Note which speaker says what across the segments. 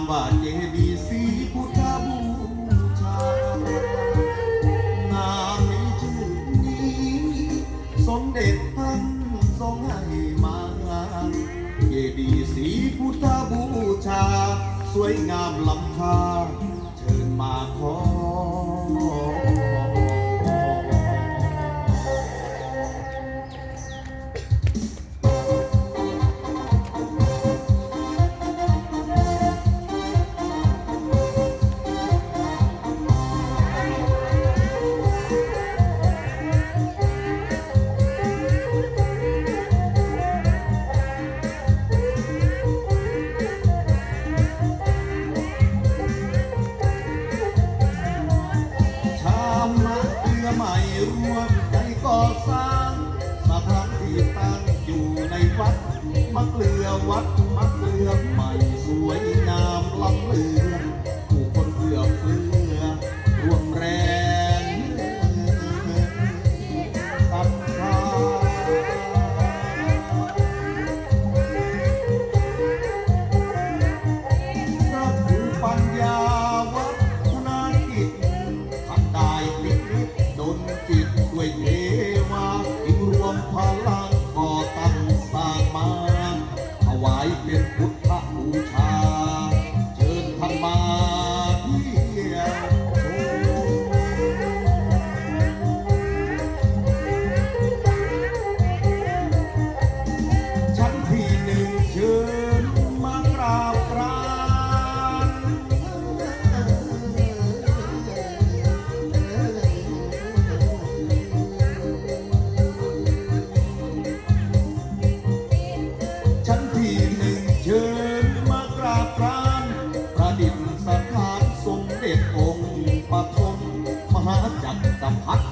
Speaker 1: ามว่าเจดีสีพุทธบูชานามนี้ชื่อนี้ สมเด็จท่านทรงให้มาเจดีสีพุทธบูชา สวยงามล้ำค่าเชิญมาขอ วัดมักเลือกใหม่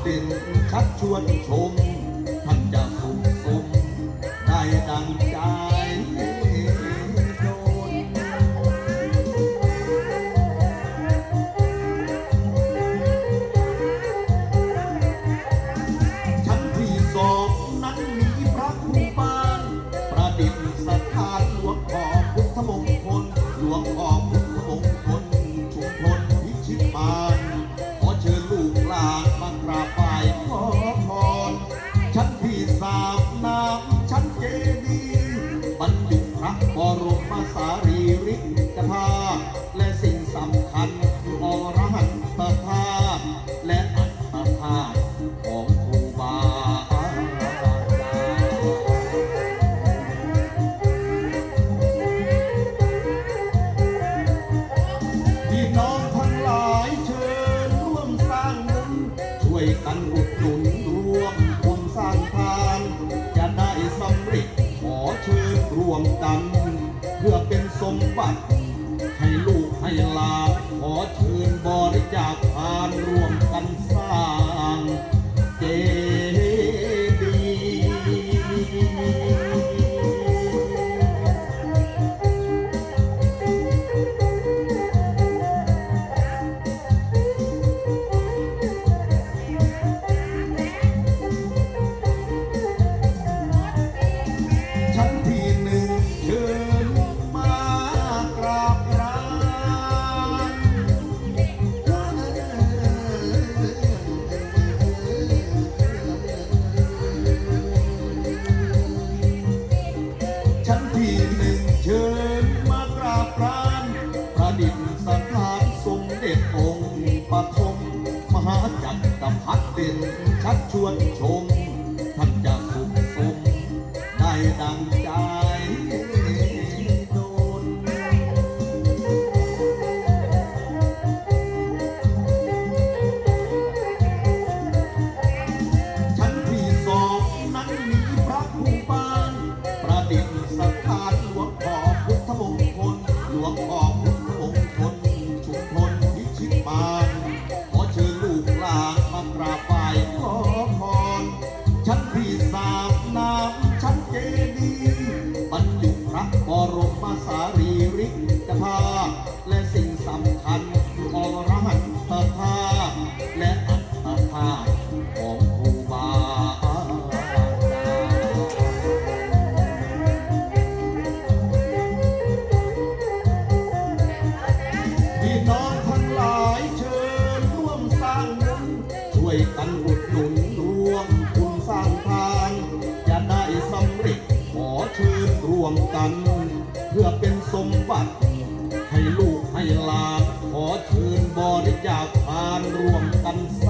Speaker 1: ด่นชักชวนชม ท่านจะสุขสมได้ดังใจโดนชั้นที่สองนั้นมีพระครูปาน ประดิษฐานหลวงพ่อพุทธมงคลหลวงพ่อพุทธมงคลชุมพลพิชิตมานขอเชิญลูกหลาน งมกันเพื่อเป็นสมบัติ ให้ลูกให้หลานขอเชิญบริจาคทานรวม ดังใจ และสิ่งสำคัญอรรหัตถาและอัตถาของครูบาพี่น้องทั้งหลายเชิญร่วมสร้างบุญช่วยกันอุดหนุนรวมคุณสร้างทางจะได้สำเร็จขอเชิญรวมกัน เพื่อเป็นสมบัติ ให้ลูกให้หลาน ขอเชิญบริจาคทานร่วมกันส